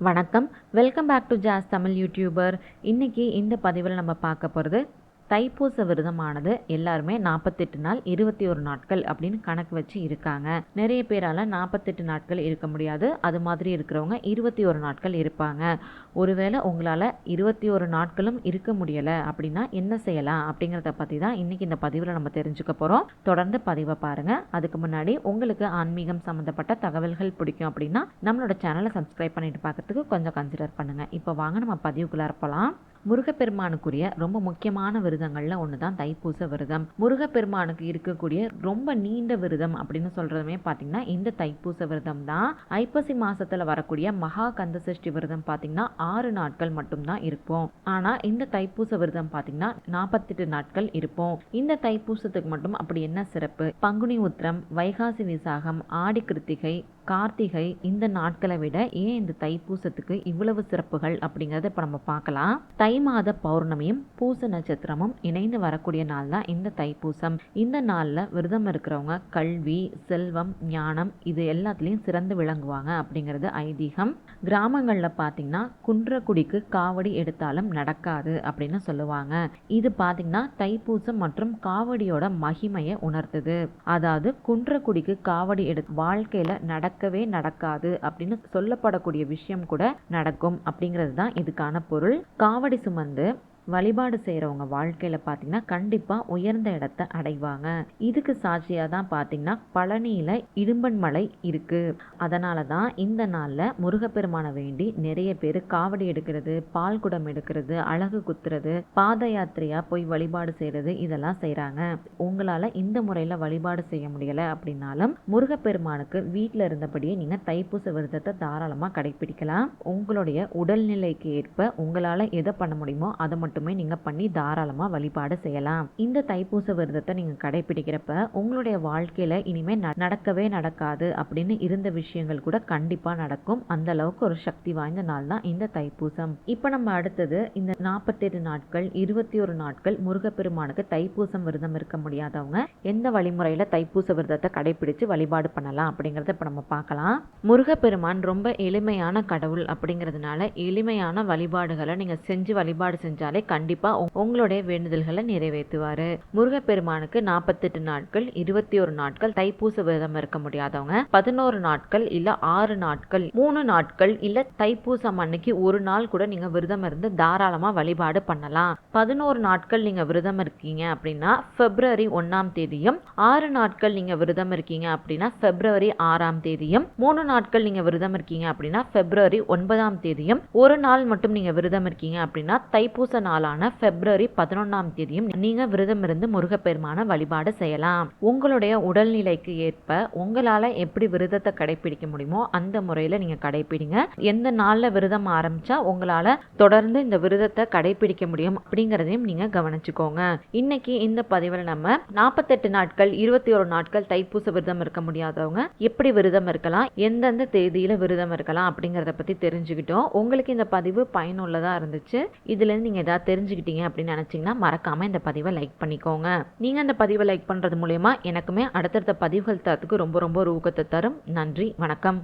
வணக்கம். Welcome back to Jas Tamil YouTuber இன்றைக்கி இந்த பதிவில் நம்ம பார்க்க போகிறது தைப்பூச விரதமானது எல்லாருமே நாற்பத்தெட்டு நாள் இருபத்தி ஒரு நாட்கள் அப்படின்னு கணக்கு வச்சு இருக்காங்க. நிறைய பேரால் நாற்பத்தெட்டு நாட்கள் இருக்க முடியாது. அது மாதிரி இருக்கிறவங்க இருபத்தி ஒரு நாட்கள் இருப்பாங்க. ஒருவேளை உங்களால் இருபத்தி ஒரு நாட்களும் இருக்க முடியலை அப்படின்னா என்ன செய்யலாம் அப்படிங்கிறத பற்றி தான் இன்றைக்கி இந்த பதிவில் நம்ம தெரிஞ்சுக்க போகிறோம் தொடர்ந்து பதிவை பாருங்கள் அதுக்கு முன்னாடி உங்களுக்கு ஆன்மீகம் சம்மந்தப்பட்ட தகவல்கள் பிடிக்கும் அப்படின்னா நம்மளோட சேனலை சப்ஸ்கிரைப் பண்ணிட்டு பார்க்கறதுக்கு கொஞ்சம் கன்சிடர் பண்ணுங்கள் இப்போ வாங்க நம்ம பதிவுக்குள்ளே போகலாம் முருகப்பெருமானுக்குரிய ரொம்ப முக்கியமான விரதங்களில் ஒன்று தான் தைப்பூச விரதம். முருகப்பெருமானுக்கு இருக்கக்கூடிய ரொம்ப நீண்ட விரதம் அப்படின்னு சொல்கிறதுமே பார்த்தீங்கன்னா இந்த தைப்பூச விரதம் தான். ஐப்பசி மாதத்தில் வரக்கூடிய மகா கந்த சஷ்டி விரதம் பார்த்தீங்கன்னா ஆறு நாட்கள் மட்டும்தான் இருப்போம். ஆனால் இந்த தைப்பூச விரதம் பார்த்தீங்கன்னா நாற்பத்தெட்டு நாட்கள் இருப்போம். இந்த தைப்பூசத்துக்கு மட்டும் அப்படி என்ன சிறப்பு? பங்குனி உத்திரம் வைகாசி விசாகம் ஆடி கிருத்திகை கார்த்திகை இந்த நாட்களை விட ஏன் இந்த தைப்பூசத்துக்கு இவ்வளவு சிறப்புகள் அப்படிங்கிறத இப்போ நம்ம பார்க்கலாம். தை மாத பௌர்ணமியும் பூச நட்சத்திரமும் இணைந்து வரக்கூடிய நாள் தான் இந்த தைப்பூசம். இந்த நாளில் விரதம் இருக்கிறவங்க கல்வி செல்வம் ஞானம் இது எல்லாத்துலேயும் சிறந்து விளங்குவாங்க அப்படிங்கிறது ஐதீகம். கிராமங்களில் பார்த்தீங்கன்னா குன்றக்குடிக்கு காவடி எடுத்தாலும் நடக்காது அப்படின்னு சொல்லுவாங்க. இது பார்த்தீங்கன்னா தைப்பூசம் மற்றும் காவடியோட மகிமையை உணர்த்துது. அதாவது குன்றக்குடிக்கு காவடி எடு வாழ்க்கையில் நடக்கவே நடக்காது அப்படின்னு சொல்லப்படக்கூடிய விஷயம் கூட நடக்கும் அப்படிங்கிறது தான் இதுக்கான பொருள். காவடி சுமந்து வழிபாடு செய்கிறவங்க வாழ்க்கையில் பார்த்தீங்கன்னா கண்டிப்பாக உயர்ந்த இடத்த அடைவாங்க. இதுக்கு சாட்சியாக தான் பார்த்தீங்கன்னா பழனியில் இடும்பன் மலை இருக்குது அதனால தான் இந்த நாளில் முருகப்பெருமானை வேண்டி நிறைய பேர் காவடி எடுக்கிறது பால் குடம் எடுக்கிறது அழகு குத்துறது பாத யாத்திரையாக போய் வழிபாடு செய்கிறது இதெல்லாம் செய்கிறாங்க உங்களால் இந்த முறையில் வழிபாடு செய்ய முடியலை அப்படின்னாலும் முருகப்பெருமானுக்கு வீட்டில் இருந்தபடியே நீங்கள் தைப்பூச விரதத்தை தாராளமாக கடைபிடிக்கலாம். உங்களுடைய உடல்நிலைக்கு ஏற்ப உங்களால் எதை பண்ண முடியுமோ அதை மட்டும் மட்டுமே நீங்கள் பண்ணி தாராளமாக வழிபாடு செய்யலாம். இந்த தைப்பூச விரதத்தை நீங்கள் கடைபிடிக்கிறப்ப உங்களுடைய வாழ்க்கையில் இனிமேல் நடக்கவே நடக்காது அப்படின்னு இருந்த விஷயங்கள் கூட கண்டிப்பாக நடக்கும். அந்த அளவுக்கு ஒரு சக்தி வாய்ந்த நாள் தான் இந்த தைப்பூசம். இப்போ நம்ம அடுத்தது இந்த நாற்பத்தெட்டு நாட்கள் இருபத்தி ஒரு நாட்கள் முருகப்பெருமானுக்கு தைப்பூசம் விரதம் இருக்க முடியாதவங்க எந்த வழிமுறையில் தைப்பூச விரதத்தை கடைபிடிச்சு வழிபாடு பண்ணலாம் அப்படிங்கிறத இப்போ நம்ம பார்க்கலாம். முருகப்பெருமான் ரொம்ப எளிமையான கடவுள் அப்படிங்கிறதுனால எளிமையான வழிபாடுகளை நீங்கள் செஞ்சு வழிபாடு செஞ்சாலே கண்டிப்பாக உங்களுடைய வேண்டுதல்களை நிறைவேற்றுவார். முருகப்பெருமானுக்கு நாற்பத்தெட்டு நாட்கள் இருபத்தி ஒரு நாட்கள் தைப்பூச விரதம் இருக்க முடியாதவங்க. பதினோரு நாட்கள் இல்லை ஆறு நாட்கள் மூணு நாட்கள் இல்லை தைப்பூசம் அன்னைக்கு ஒரு நாள் கூட நீங்கள் விரதம் இருந்து தாராளமாக வழிபாடு பண்ணலாம். பதினோரு நாட்கள் நீங்கள் விரதம் இருக்கீங்க அப்படின்னா பிப்ரவரி ஒன்றாம் தேதியும் ஆறு நாட்கள் நீங்கள் விரதம் இருக்கீங்க அப்படின்னா பிப்ரவரி ஆறாம் தேதியும் மூணு நாட்கள் நீங்கள் விரதம் இருக்கீங்க அப்படின்னா பிப்ரவரி ஒன்பதாம் தேதியும் ஒரு நாள் மட்டும் நீங்கள் விரதம் இருக்கீங்க அப்படின்னா தைப்பூச நாள் நாளான பிப்ரவரி பதினொன்றாம் தேதியும் நீங்கள் விரதம் இருந்து முருகப்பெருமான வழிபாடு செய்யலாம். உங்களுடைய உடல்நிலைக்கு ஏற்ப உங்களால் எப்படி விரதத்தை கடைபிடிக்க முடியுமோ அந்த முறையில் நீங்கள் கடைபிடிங்க. எந்த நாளில் விரதம் ஆரம்பிச்சா உங்களால் தொடர்ந்து இந்த விரதத்தை கடைபிடிக்க முடியும் அப்படிங்கிறதையும் நீங்கள் கவனிச்சுக்கோங்க. இன்னைக்கு இந்த பதிவில் நம்ம நாற்பத்தெட்டு நாட்கள் இருபத்தி ஒரு நாட்கள் தைப்பூச விரதம் இருக்க முடியாதவங்க எப்படி விரதம் இருக்கலாம் எந்தெந்த தேதியில் விரதம் இருக்கலாம் அப்படிங்கிறத பற்றி தெரிஞ்சுக்கிட்டோம். உங்களுக்கு இந்த பதிவு பயனுள்ளதாக இருந்துச்சு. இதுலேருந்து நீங்கள் ஏதாவது தெரிஞ்சுக்கிட்டீங்க அப்படின்னு நினச்சிங்கன்னா மறக்காமல் இந்த பதிவை லைக் பண்ணிக்கோங்க. நீங்கள் அந்த பதிவை லைக் பண்ணுறது மூலயமா எனக்குமே அடுத்தடுத்த பதிவுகள் தரத்துக்கு ரொம்ப ரொம்ப ஊக்கத்தை தரும். நன்றி வணக்கம்.